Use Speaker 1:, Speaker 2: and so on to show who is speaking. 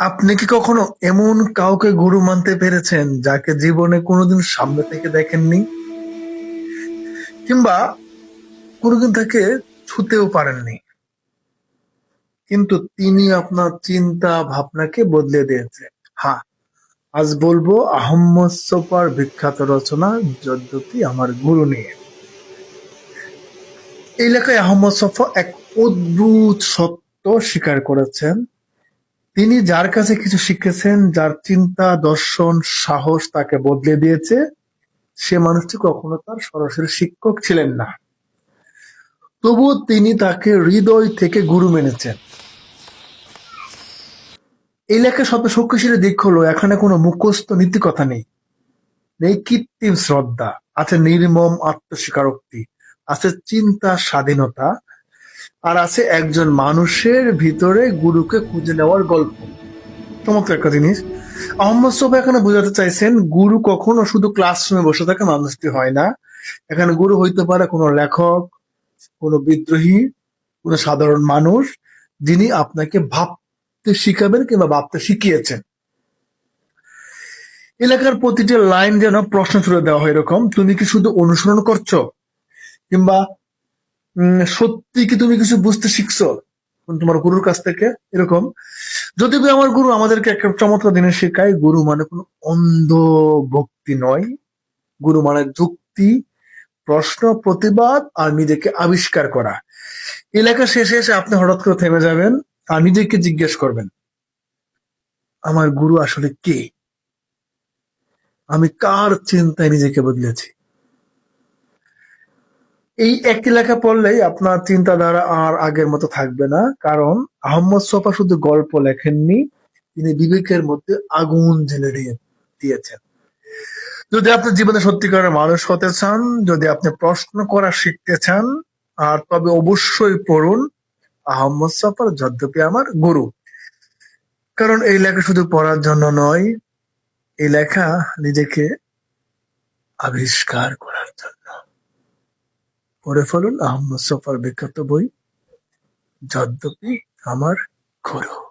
Speaker 1: আপনি কি কখনো এমন কাউকে গুরু মানতে পেরেছেন যাকে জীবনে কোনোদিন সামনে থেকে দেখেননি? কিংবা কোনোদিন তাকে ছুতেও পারেননি। কিন্তু তিনি আপনার চিন্তা ভাবনাকে বদলে দিয়েছে। হ্যাঁ আজ বলব আহম্মদ সোপার বিখ্যাত রচনা, যদ্যপি আমার গুরু নিয়ে। এই লেখায় আহম্মদ সফা এক অদ্ভুত সত্য স্বীকার করেছেন। তিনি যার কাছে কিছু শিখেছেন, যার চিন্তা, দর্শন, সাহস তাকে বদলে দিয়েছে, সে মানুষটি কখনো তার সরাসরি শিক্ষক ছিলেন না। তবুও তিনি তাকে হৃদয় থেকে গুরু মেনেছেন। এই লেখার সবচেয়ে শক্তিশালী দিক হলো, এখানে কোনো মুখস্থ নীতিকথা নেই। নেই কৃত্রিম শ্রদ্ধা, আছে নির্মম আত্মস্বীকারোক্তি, আছে চিন্তা স্বাধীনতা আর আছে একজন মানুষের ভিতরে গুরুকে খুঁজে নেওয়ার গল্প। চমৎকার একটা জিনিস। আহম্মদ সোফা এখানে বোঝাতে চাইছেন, গুরু কখনো শুধু ক্লাসরুমে বসে থাকা মানুষটি হয় না। এখানে গুরু হইতে পারে কোনো লেখক, কোনো বিদ্রোহী, কোনো সাধারণ মানুষ, যিনি আপনাকে ভাবতে শিখাবেন কিংবা ভাবতে শিখিয়েছেন। এলাকার প্রতিটি লাইন যেন প্রশ্ন ছুড়ে দেওয়া হয় এরকম, তুমি কি শুধু অনুসরণ করছ? কিংবা সত্যি কি তুমি কিছু বুঝতে শিখছো? তোমার গুরুর কাছ থেকে এরকম। যদি আমার গুরু আমাদেরকে একটা চমৎকার দিনে শেখায়, গুরু মানে কোনো অন্ধ ভক্তি নয়। গুরু মানে যুক্তি, প্রশ্ন, প্রতিবাদ আর নিজেকে আবিষ্কার করা। এলাকা শেষে এসে আপনি হঠাৎ করে থেমে যাবেন, আর নিজেকে জিজ্ঞেস করবেন, আমার গুরু আসলে কে? আমি কার চিন্তায় নিজেকে বদলেছি? এই একটি লেখা পড়লেই আপনার চিন্তাধারা আর আগের মতো থাকবে না। কারণ আহম্মদ সোফা শুধু গল্প লেখেননি, তিনি বিবেকের মধ্যে আগুন দিয়ে- দিয়েছেন। যদি আপনি জীবনে সত্যিকারের মানুষ হতে চান, যদি আপনি প্রশ্ন করা শিখতে চান, আর তবে অবশ্যই পড়ুন আহম্মদ সফর যদ্যপি আমার গুরু। কারণ এই লেখা শুধু পড়ার জন্য নয়, এই লেখা নিজেকে আবিষ্কার করার জন্য। পড়ে ফেলুন। আহম্মদ সফর বিখ্যাত বই যদ্যপি আমার গুরু